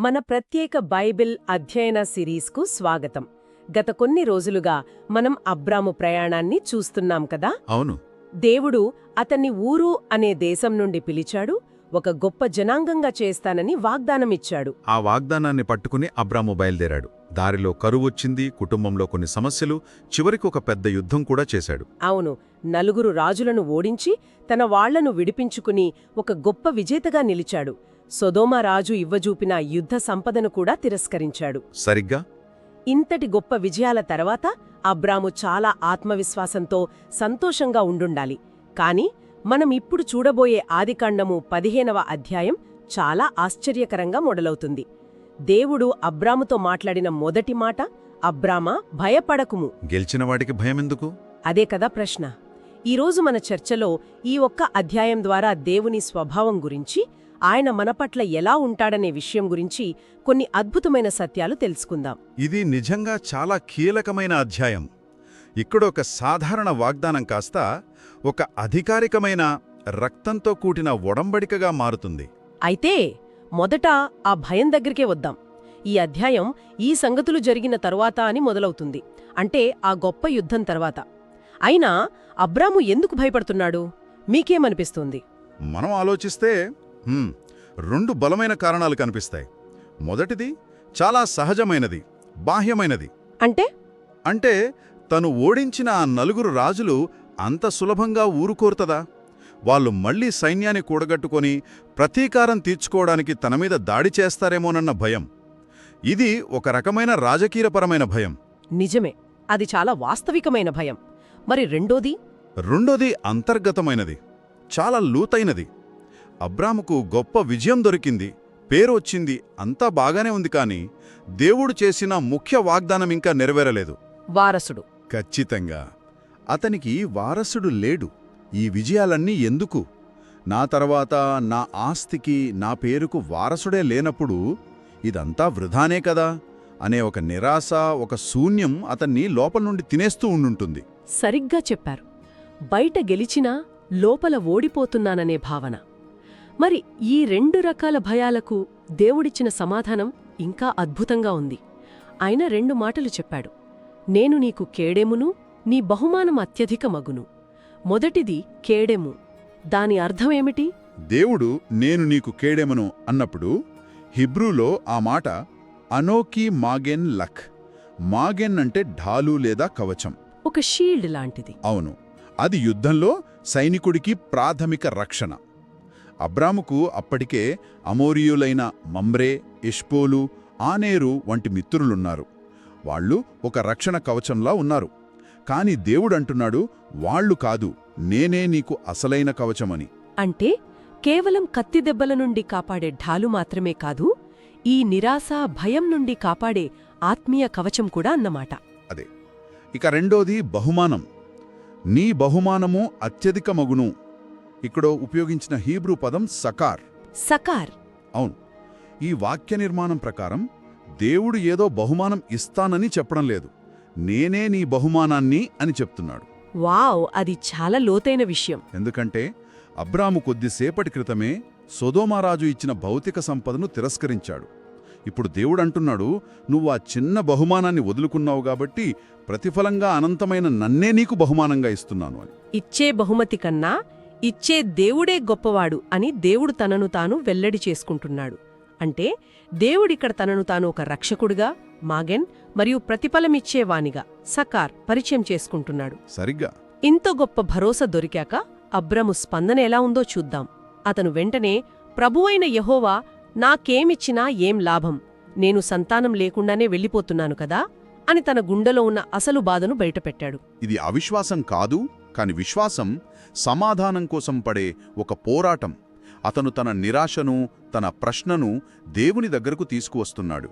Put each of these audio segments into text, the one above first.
మన ప్రత్యేక బైబిల్ అధ్యయన సిరీస్కు స్వాగతం. గత కొన్ని రోజులుగా మనం అబ్రాము ప్రయాణాన్ని చూస్తున్నాం కదా? అవును. దేవుడు అతన్ని ఊరు అనే దేశం నుండి పిలిచాడు ఒక గొప్ప జనాంగంగా చేస్తానని వాగ్దానమిచ్చాడు. ఆ వాగ్దానాన్ని పట్టుకుని అబ్రాము బయలుదేరాడు. దారిలో కరువొచ్చింది కుటుంబంలో కొన్ని సమస్యలు చివరికి ఒక పెద్ద యుద్ధం కూడా చేశాడు. అవును నలుగురు రాజులను ఓడించి తన వాళ్ళను విడిపించుకుని ఒక గొప్ప విజేతగా నిలిచాడు. సొదోమ రాజు ఇవ్వజూపిన యుద్ధ సంపదను కూడా తిరస్కరించాడు. సరిగ్గా? ఇంతటి గొప్ప విజయాల తర్వాత అబ్రాము చాలా ఆత్మవిశ్వాసంతో సంతోషంగా ఉండుండాలి. కాని మనం ఇప్పుడు చూడబోయే ఆదికాండము పదిహేనవ అధ్యాయం చాలా ఆశ్చర్యకరంగా మొదలవుతుంది. దేవుడు అబ్రాముతో మాట్లాడిన మొదటి మాట అబ్రామా భయపడకుము. గెలిచిన వాడికి భయమెందుకు? అదే కదా ప్రశ్న. ఈరోజు మన చర్చలో ఈ ఒక్క అధ్యాయం ద్వారా దేవుని స్వభావం గురించి ఆయన మన పట్ల ఎలా ఉంటాడనే విషయం గురించి కొన్ని అద్భుతమైన సత్యాలు తెలుసుకుందాం. ఇది నిజంగా చాలా కీలకమైన అధ్యాయం. ఇక్కడొక సాధారణ వాగ్దానం కాస్త ఒక అధికారికమైన రక్తంతో కూటిన ఒడంబడికగా మారుతుంది. అయితే మొదట ఆ భయం దగ్గరికే వద్దాం. ఈ అధ్యాయం ఈ సంగతులు జరిగిన తరువాత అని మొదలవుతుంది. అంటే ఆ గొప్ప యుద్ధం తర్వాత. అయినా అబ్రాము ఎందుకు భయపడుతున్నాడు? మీకేమనిపిస్తుంది? మనం ఆలోచిస్తే రెండు బలమైన కారణాలు కనిపిస్తాయి. మొదటిది చాలా సహజమైనది బాహ్యమైనది. అంటే? అంటే తను ఓడించిన ఆ నలుగురు రాజులు అంత సులభంగా ఊరుకోరుతదా? వాళ్ళు మళ్ళీ సైన్యాన్ని కూడగట్టుకొని ప్రతీకారం తీర్చుకోవడానికి తన మీద దాడి చేస్తారేమోనన్న భయం. ఇది ఒక రకమైన రాజకీయపరమైన భయం. నిజమే అది చాలా వాస్తవికమైన భయం. మరి రెండోది? రెండోది అంతర్గతమైనది చాలా లోతైనది. అబ్రాముకు గొప్ప విజయం దొరికింది. పేరు వచ్చింది అంతా బాగానే ఉంది కాని దేవుడు చేసిన ముఖ్య వాగ్దానం ఇంకా నెరవేరలేదు. వారసుడు. ఖచ్చితంగా. అతనికి వారసుడు లేడు. ఈ విజయాలన్నీ ఎందుకు? నా తర్వాత నా ఆస్తికి నా పేరుకు వారసుడే లేనప్పుడు ఇదంతా వృధానే కదా? అనే ఒక నిరాశ ఒక శూన్యం అతన్ని లోపల నుండి తినేస్తూ ఉండుంటుంది. సరిగ్గా చెప్పారు. బయట గెలిచినా లోపల ఓడిపోతున్నాననే భావన. మరి ఈ రెండు రకాల భయాలకు దేవుడిచ్చిన సమాధానం ఇంకా అద్భుతంగా ఉంది. ఆయన రెండు మాటలు చెప్పాడు. నేను నీకు కేడెమును నీ బహుమానం అత్యధిక మగును. మొదటిది కేడెము. దాని అర్థమేమిటి దేవుడు నేను నీకు కేడెమను అన్నప్పుడు హిబ్రూలో ఆ మాట అనోకీ మాగెన్ లక్. మాగెన్ అంటే ఢాలు లేదా కవచం. ఒక షీల్డ్ లాంటిది. అవును. అది యుద్ధంలో సైనికుడికి ప్రాథమిక రక్షణ. అబ్రాముకు అప్పటికే అమోరియులైన మమ్రే ఇష్పోలు ఆనేరు వంటి మిత్రులున్నారు. వాళ్ళు ఒక రక్షణ కవచంలా ఉన్నారు. కాని దేవుడంటున్నాడు వాళ్ళు కాదు నేనే నీకు అసలైన కవచమని. అంటే కేవలం కత్తిదెబ్బల నుండి కాపాడే ఢాలు మాత్రమే కాదు ఈ నిరాశ భయం నుండి కాపాడే ఆత్మీయ కవచం కూడా అన్నమాట. అదే. ఇక రెండోది బహుమానం. నీ బహుమానము అత్యధిక మగును ఇక్కడ ఉపయోగించిన హీబ్రూ పదం సకార్. సకార్. అవును. ఈ వాక్య నిర్మాణం ప్రకారం దేవుడు ఏదో బహుమానం ఇస్తానని చెప్పడం లేదు. నేనే నీ బహుమానాన్ని అని చెప్తున్నాడు. వావ్ అది చాలా లోతైన విషయం. ఎందుకంటే అబ్రాము కొద్దిసేపటి క్రితమే సొదోమారాజు ఇచ్చిన భౌతిక సంపదను తిరస్కరించాడు. ఇప్పుడు దేవుడు అంటున్నాడు నువ్వు ఆ చిన్న బహుమానాన్ని వదులుకున్నావు కాబట్టి ప్రతిఫలంగా అనంతమైన నన్నే నీకు బహుమానంగా ఇస్తున్నాను అని. ఇచ్చే బహుమతి కన్నా ఇచ్చే దేవుడే గొప్పవాడు అని దేవుడు తనను తాను వెల్లడి చేసుకుంటున్నాడు. అంటే దేవుడిక్కడ తనను తాను ఒక రక్షకుడిగా మాగెన్ మరియు ప్రతిఫలమిచ్చేవానిగా సకార్ పరిచయం చేసుకుంటున్నాడు. సరిగ్గా. ఇంత గొప్ప భరోసా దొరికాక అబ్రము స్పందన ఎలా ఉందో చూద్దాం. అతను వెంటనే ప్రభువైన యహోవా నాకేమిచ్చినా ఏం లాభం? నేను సంతానం లేకుండానే వెళ్ళిపోతున్నాను కదా? అని తన గుండెలో ఉన్న అసలు బాధను బయటపెట్టాడు. ఇది అవిశ్వాసం కాదు? కాని విశ్వాసం సమాధానం కోసం పడే ఒక పోరాటం. అతను తన నిరాశను తన ప్రశ్నను దేవుని దగ్గరకు తీసుకువస్తున్నాడు.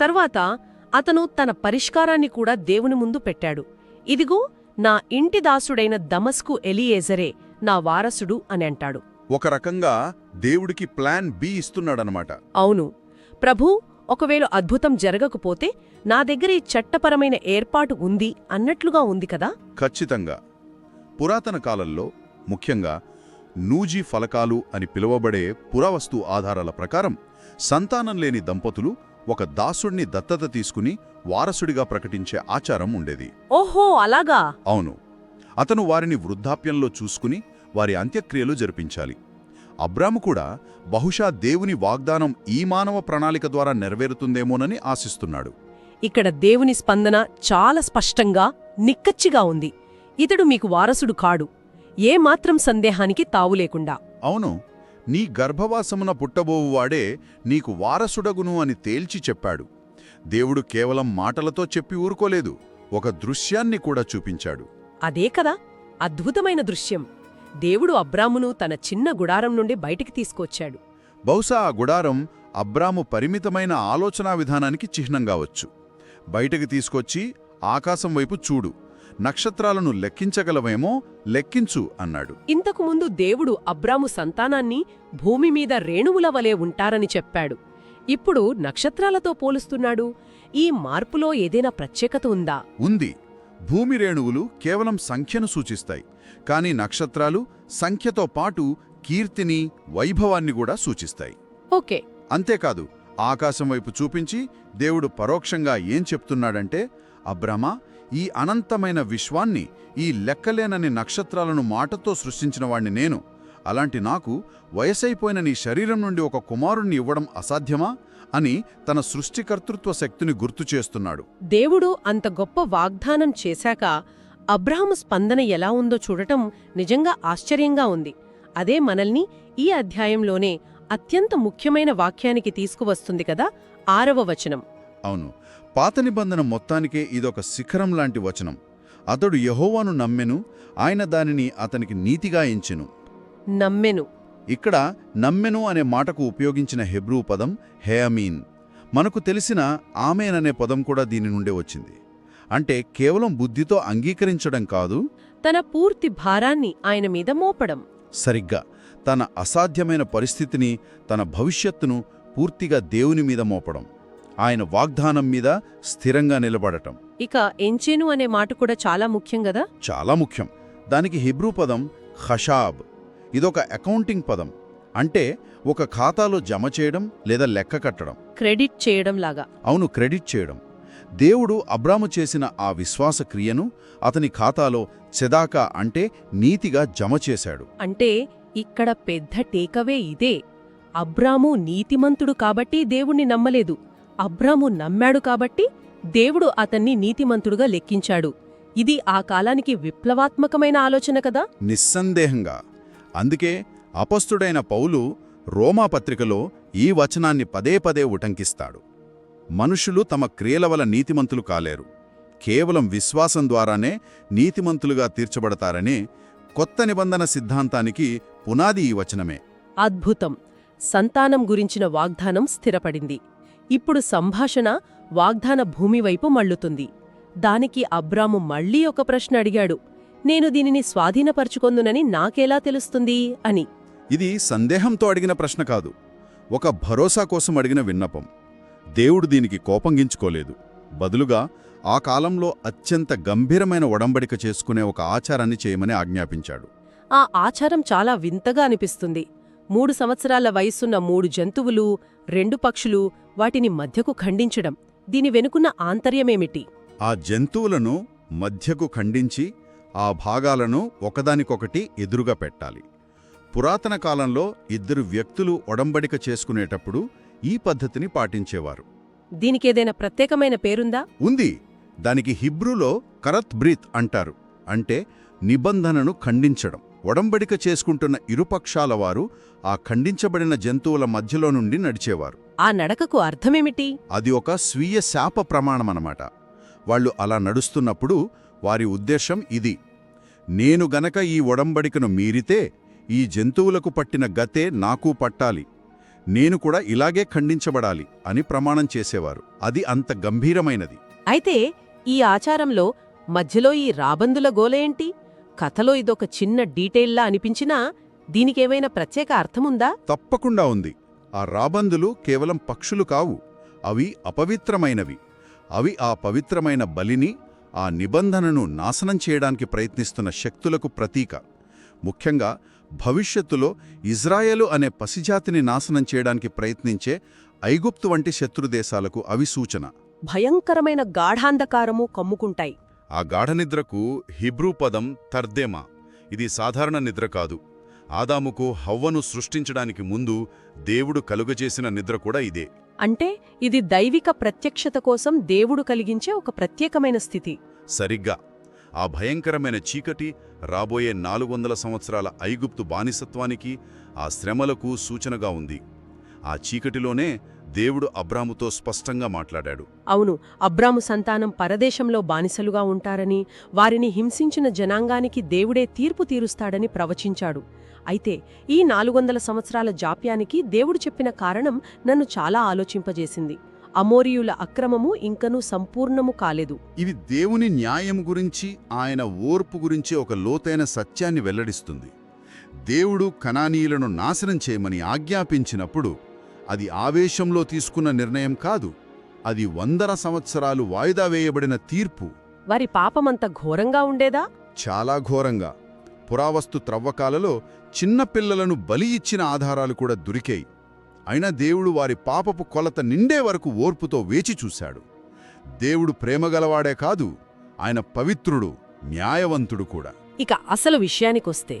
తర్వాత అతను తన పరిష్కారాన్ని కూడా దేవుని ముందు పెట్టాడు. ఇదిగో నా ఇంటి దాసుడైన దమస్కు ఎలియేజరే నా వారసుడు అని అంటాడు. ఒక రకంగా దేవుడికి ప్లాన్ బి ఇస్తున్నాడనమాట అవును. ప్రభూ ఒకవేళ అద్భుతం జరగకపోతే నా దగ్గర ఈ చట్టపరమైన ఏర్పాటు ఉంది అన్నట్లుగా ఉంది కదా? ఖచ్చితంగా. పురాతన కాలంలో ముఖ్యంగా నూజీ ఫలకాలు అని పిలువబడే పురావస్తు ఆధారాల ప్రకారం సంతానం లేని దంపతులు ఒక దాసుణ్ణి దత్తత తీసుకుని వారసుడిగా ప్రకటించే ఆచారం ఉండేది. ఓహో అలాగా? అవును. అతను వారిని వృద్ధాప్యంలో చూసుకుని వారి అంత్యక్రియలు జరిపించాలి. అబ్రాము కూడా బహుశా దేవుని వాగ్దానం ఈ మానవ ప్రణాళిక ద్వారా నెరవేరుతుందేమోనని ఆశిస్తున్నాడు. ఇక్కడ దేవుని స్పందన చాలా స్పష్టంగా నిక్కచ్చిగా ఉంది. ఇతడు మీకు వారసుడు కాడు. ఏమాత్రం సందేహానికి తావు లేకుండా. అవును నీ గర్భవాసమున పుట్టబోవువాడే నీకు వారసుడగును అని తేల్చి చెప్పాడు. దేవుడు కేవలం మాటలతో చెప్పి ఊరుకోలేదు ఒక దృశ్యాన్ని కూడా చూపించాడు. అదే కదా అద్భుతమైన దృశ్యం. దేవుడు అబ్రామును తన చిన్న గుడారం నుండి బయటికి తీసుకొచ్చాడు. బహుశా ఆ గుడారం అబ్రాము పరిమితమైన ఆలోచనా విధానానికి చిహ్నం కావచ్చు బయటకు తీసుకొచ్చి ఆకాశం వైపు చూడు. నక్షత్రాలను లెక్కించగలవేమో లెక్కించు అన్నాడు. ఇంతకు ముందు దేవుడు అబ్రాము సంతానాన్ని భూమి మీద రేణువుల వలె ఉంటారని చెప్పాడు. ఇప్పుడు నక్షత్రాలతో పోలుస్తున్నాడు. ఈ మార్పులో ఏదైనా ప్రత్యేకత ఉందా? ఉంది. భూమి రేణువులు కేవలం సంఖ్యను సూచిస్తాయి. కాని నక్షత్రాలు సంఖ్యతో పాటు కీర్తిని వైభవాన్ని కూడా సూచిస్తాయి. ఓకే. అంతేకాదు ఆకాశం వైపు చూపించి దేవుడు పరోక్షంగా ఏం చెప్తున్నాడంటే అబ్రమా ఈ అనంతమైన విశ్వాన్ని ఈ లెక్కలేనని నక్షత్రాలను మాటతో సృష్టించిన వాణ్ణి నేను. అలాంటి నాకు వయసైపోయిన నీ శరీరం నుండి ఒక కుమారుణ్ణి ఇవ్వడం అసాధ్యమా? అని తన సృష్టికర్తృత్వ శక్తిని గుర్తు చేస్తున్నాడు. దేవుడు అంత గొప్ప వాగ్దానం చేశాక అబ్రాహాము స్పందన ఎలా ఉందో చూడటం నిజంగా ఆశ్చర్యంగా ఉంది. అదే మనల్ని ఈ అధ్యాయంలోనే అత్యంత ముఖ్యమైన వాక్యానికి తీసుకువస్తుంది కదా ఆరవ వచనం. అవును. పాత నిబంధన మొత్తానికే ఇదొక శిఖరం లాంటి వచనం. అతడు యహోవాను నమ్మెను ఆయన దానిని అతనికి నీతిగా ఎంచెను. నమ్మెను. ఇక్కడ నమ్మెను అనే మాటకు ఉపయోగించిన హెబ్రూ పదం హేయమీన్. మనకు తెలిసిన ఆమెన్ అనే పదం కూడా దీని నుండే వచ్చింది. అంటే కేవలం బుద్ధితో అంగీకరించడం కాదు తన పూర్తి భారాన్ని ఆయన మీద మోపడం. సరిగ్గా తన అసాధ్యమైన పరిస్థితిని తన భవిష్యత్తును పూర్తిగా దేవుని మీద మోపడం. ఆయన వాగ్దానం మీద స్థిరంగా నిలబడటం. ఇక ఎంచేను అనే మాట కూడా చాలా ముఖ్యం గదా చాలా ముఖ్యం. దానికి హిబ్రూ పదం ఖషాబ్. ఇదొక అకౌంటింగ్ పదం. అంటే ఒక ఖాతాలో జమ చేయడం లేదా లెక్క కట్టడం. క్రెడిట్ చేయడం లాగా. అవును క్రెడిట్ చేయడం. దేవుడు అబ్రాము చేసిన ఆ విశ్వాస క్రియను అతని ఖాతాలో చెదాకా అంటే నీతిగా జమ చేశాడు. అంటే ఇక్కడ పెద్ద టేకవే ఇదే. అబ్రాము నీతిమంతుడు కాబట్టి దేవుణ్ణి నమ్మలేదు. అబ్రాము నమ్మాడు కాబట్టి దేవుడు అతన్ని నీతిమంతుడుగా లెక్కించాడు. ఇది ఆ కాలానికి విప్లవాత్మకమైన ఆలోచన కదా? నిస్సందేహంగా. అందుకే అపస్తుడైన పౌలు రోమా పత్రికలో ఈ వచనాన్ని పదే పదే ఉటంకిస్తాడు. మనుషులు తమ క్రియల వల నీతిమంతులు కాలేరు. కేవలం విశ్వాసం ద్వారానే నీతిమంతులుగా తీర్చబడతారనే కొత్త నిబంధన సిద్ధాంతానికి పునాది ఈ వచనమే. అద్భుతం. సంతానం గురించిన వాగ్దానం స్థిరపడింది. ఇప్పుడు సంభాషణ వాగ్దాన భూమి వైపు మళ్ళుతుంది. దానికి అబ్రాము మళ్ళీ ఒక ప్రశ్న అడిగాడు. నేను దీనిని స్వాధీనపరుచుకొందునని నాకెలా తెలుస్తుంది? అని. ఇది సందేహంతో అడిగిన ప్రశ్న కాదు. ఒక భరోసా కోసం అడిగిన విన్నపం. దేవుడు దీనికి కోపంగించుకోలేదు. బదులుగా ఆ కాలంలో అత్యంత గంభీరమైన ఒడంబడిక చేసుకునే ఒక ఆచారాన్ని చేయమని ఆజ్ఞాపించాడు. ఆ ఆచారం చాలా వింతగా అనిపిస్తుంది. మూడు సంవత్సరాల వయస్సున్న మూడు జంతువులు రెండు పక్షులు వాటిని మధ్యకు ఖండించడం దీని వెనుకున్న ఆంతర్యమేమిటి? ఆ జంతువులను మధ్యకు ఖండించి ఆ భాగాలను ఒకదానికొకటి ఎదురుగా పెట్టాలి. పురాతన కాలంలో ఇద్దరు వ్యక్తులు ఒడంబడిక చేసుకునేటప్పుడు ఈ పద్ధతిని పాటించేవారు. దీనికేదైనా ప్రత్యేకమైన పేరుందా? ఉంది. దానికి హిబ్రూలో కరత్ బ్రీత్ అంటారు. అంటే నిబంధనను ఖండించడం. ఒడంబడిక చేసుకుంటున్న ఇరుపక్షాల వారు ఆ ఖండించబడిన జంతువుల మధ్యలో నుండి నడిచేవారు. ఆ నడకకు అర్థమేమిటి? అది ఒక స్వీయ శాప ప్రమాణమనమాట. వాళ్ళు అలా నడుస్తున్నప్పుడు వారి ఉద్దేశం ఇది. నేను గనక ఈ ఒడంబడికను మీరితే ఈ జంతువులకు పట్టిన గతే నాకు పట్టాలి. నేను కూడా ఇలాగే ఖండించబడాలి అని ప్రమాణం చేసేవారు. అది అంత గంభీరమైనది. అయితే ఈ ఆచారంలో మధ్యలో ఈ రాబందుల గోలేంటి కథలో ఇదొక చిన్న డీటెయిల్లా అనిపించినా దీనికేమైనా ప్రత్యేక అర్థముందా? తప్పకుండా ఉంది. ఆ రాబందులు కేవలం పక్షులు కావు అవి అపవిత్రమైనవి. అవి ఆ పవిత్రమైన బలిని ఆ నిబంధనను నాశనం చేయడానికి ప్రయత్నిస్తున్న శక్తులకు ప్రతీక. ముఖ్యంగా భవిష్యత్తులో ఇజ్రాయేలు అనే పసిజాతిని నాశనం చేయడానికి ప్రయత్నించే ఐగుప్తు వంటి శత్రుదేశాలకు అవి సూచన భయంకరమైన గాఢాంధకారము కమ్ముకుంటాయి. ఆ గాఢనిద్రకు హిబ్రూ పదం తర్దేమా. ఇది సాధారణ నిద్ర కాదు. ఆదాముకు హవ్వను సృష్టించడానికి ముందు దేవుడు కలుగజేసిన నిద్ర కూడా ఇదే. అంటే ఇది దైవిక ప్రత్యక్షత కోసం దేవుడు కలిగించే ఒక ప్రత్యేకమైన స్థితి. సరిగ్గా. ఆ భయంకరమైన చీకటి రాబోయే నాలుగు వందల సంవత్సరాల ఐగుప్తు బానిసత్వానికి ఆ శ్రమలకు సూచనగా ఉంది. ఆ చీకటిలోనే దేవుడు అబ్రాముతో స్పష్టంగా మాట్లాడాడు. అవును అబ్రాము సంతానం పరదేశంలో బానిసలుగా ఉంటారని వారిని హింసించిన జనాంగానికి దేవుడే తీర్పు తీరుస్తాడని ప్రవచించాడు. అయితే ఈ నాలుగొందల సంవత్సరాల జాప్యానికి దేవుడు చెప్పిన కారణం నన్ను చాలా ఆలోచింపజేసింది. అమోరియుల అక్రమము ఇంకనూ సంపూర్ణము కాలేదు. ఇవి దేవుని న్యాయం గురించి ఆయన ఓర్పు గురించి ఒక లోతైన సత్యాన్ని వెల్లడిస్తుంది. దేవుడు కనానీయులను నాశనం చేయమని ఆజ్ఞాపించినప్పుడు అది ఆవేశంలో తీసుకున్న నిర్ణయం కాదు. అది వందర సంవత్సరాలు వాయిదా వేయబడిన తీర్పు. వారి పాపమంత ఘోరంగా ఉండేదా? చాలా ఘోరంగా. పురావస్తు త్రవ్వకాలలో చిన్న పిల్లలను బలి ఇచ్చిన ఆధారాలు కూడా దొరికాయి. అయినా దేవుడు వారి పాపపు కొలత నిండే వరకు ఓర్పుతో వేచి చూశాడు. దేవుడు ప్రేమగలవాడే కాదు ఆయన పవిత్రుడు న్యాయవంతుడు కూడా. ఇక అసలు విషయానికొస్తే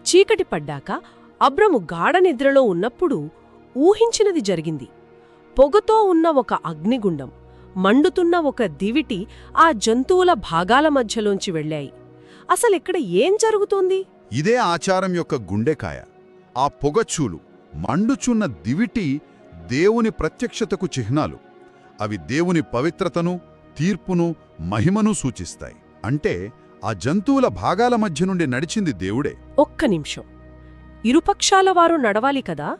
చీకటి పడ్డాక అబ్రము గాఢ నిద్రలో ఉన్నప్పుడు ఊహించినది జరిగింది. పొగతో ఉన్న ఒక అగ్నిగుండం మండుతున్న ఒక దివిటి ఆ జంతువుల భాగాల మధ్యలోంచి వెళ్ళాయి. అసలిక్కడ ఏం జరుగుతోంది? ఇదే ఆచారం యొక్క గుండెకాయ. ఆ పొగచూలు మండుచున్న దివిటి దేవుని ప్రత్యక్షతకు చిహ్నాలు. అవి దేవుని పవిత్రతను తీర్పును మహిమను సూచిస్తాయి. అంటే ఆ జంతువుల భాగాల మధ్య నుండి నడిచింది దేవుడే. ఒక్క నిమిషం. ఇరుపక్షాల వారు నడవాలి కదా?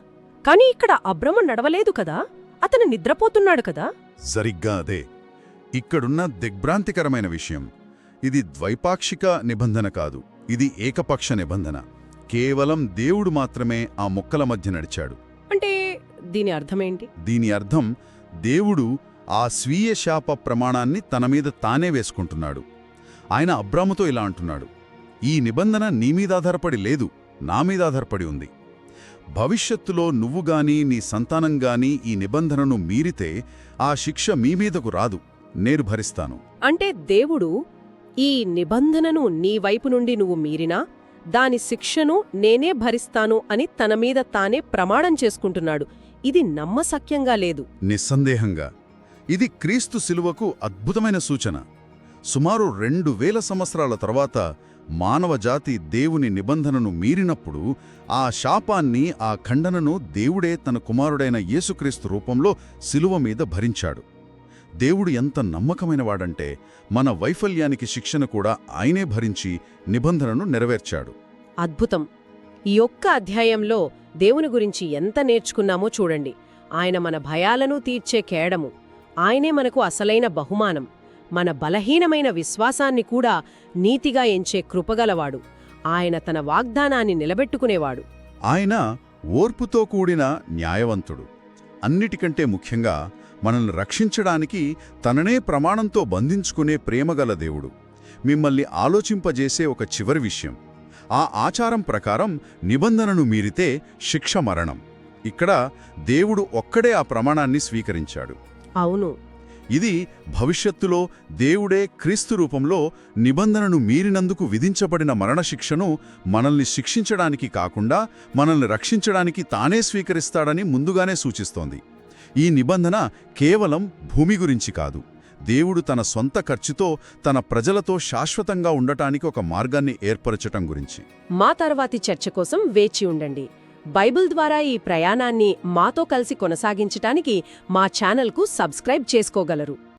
కాని ఇక్కడ అబ్రమ నడవలేదు కదా? అతను నిద్రపోతున్నాడు కదా? సరిగ్గా అదే. ఇక్కడున్న దిగ్భ్రాంతికరమైన విషయం. ఇది ద్వైపాక్షిక నిబంధన కాదు. ఇది ఏకపక్ష నిబంధన. కేవలం దేవుడు మాత్రమే ఆ మొక్కల మధ్య నడిచాడు. అంటే దీని అర్థమేంటి? దీని అర్థం దేవుడు ఆ స్వీయ శాప ప్రమాణాన్ని తన మీద తానే వేసుకుంటున్నాడు. ఆయన అబ్రాముతో ఇలా అంటున్నాడు. ఈ నిబంధన నీ మీద ఆధారపడి లేదు నా మీద ఆధారపడి ఉంది. భవిష్యత్తులో నువ్వు గాని నీ సంతానం గాని ఈ నిబంధనను మీరితే ఆ శిక్ష మీ మీదకు రాదు. నేను భరిస్తాను అంటే దేవుడు ఈ నిబంధనను నీ వైపు నుండి నువ్వు మీరినా దాని శిక్షను నేనే భరిస్తాను అని తన మీద తానే ప్రమాణం చేసుకుంటున్నాడు. ఇది నమ్మసక్యంగా లేదు. నిస్సందేహంగా. ఇది క్రీస్తు శిలువకు అద్భుతమైన సూచన. సుమారు రెండు వేల సంవత్సరాల తర్వాత మానవజాతి దేవుని నిబంధనను మీరినప్పుడు ఆ శాపాన్ని ఆ ఖండనను దేవుడే తన కుమారుడైన యేసుక్రీస్తు రూపంలో శిలువ మీద భరించాడు. దేవుడు ఎంత నమ్మకమైనవాడంటే మన వైఫల్యానికి శిక్షణ కూడా ఆయనే భరించి నిబంధనను నెరవేర్చాడు. అద్భుతం! ఈ ఒక్క అధ్యాయంలో దేవుని గురించి ఎంత నేర్చుకున్నామో చూడండి. ఆయన మన భయాలను తీర్చే కేడము. ఆయనే మనకు అసలైన బహుమానం. మన బలహీనమైన విశ్వాసాన్ని కూడా నీతిగా ఎంచే కృపగలవాడు. ఆయన తన వాగ్దానాన్ని నిలబెట్టుకునేవాడు. ఆయన ఓర్పుతో కూడిన న్యాయవంతుడు. అన్నిటికంటే ముఖ్యంగా మనల్ని రక్షించడానికి తననే ప్రమాణంతో బంధించుకునే ప్రేమగల దేవుడు. మిమ్మల్ని ఆలోచింపజేసే ఒక చివరి విషయం. ఆ ఆచారం ప్రకారం నిబంధనను మీరితే శిక్ష మరణం. ఇక్కడ దేవుడు ఒక్కడే ఆ ప్రమాణాన్ని స్వీకరించాడు. అవును. ఇది భవిష్యత్తులో దేవుడే క్రీస్తు రూపంలో నిబంధనను మీరినందుకు విధించబడిన మరణశిక్షను మనల్ని శిక్షించడానికి కాకుండా మనల్ని రక్షించడానికి తానే స్వీకరిస్తాడని ముందుగానే సూచిస్తోంది. ఈ నిబంధన కేవలం భూమి గురించి కాదు. దేవుడు తన సొంత ఖర్చుతో తన ప్రజలతో శాశ్వతంగా ఉండటానికి ఒక మార్గాన్ని ఏర్పరచటం గురించి. మా తర్వాతి చర్చ కోసం వేచి ఉండండి. బైబిల్ ద్వారా ఈ ప్రయాణాన్ని మాతో కలిసి కొనసాగించటానికి మా ఛానల్కు సబ్స్క్రైబ్ చేసుకోగలరు.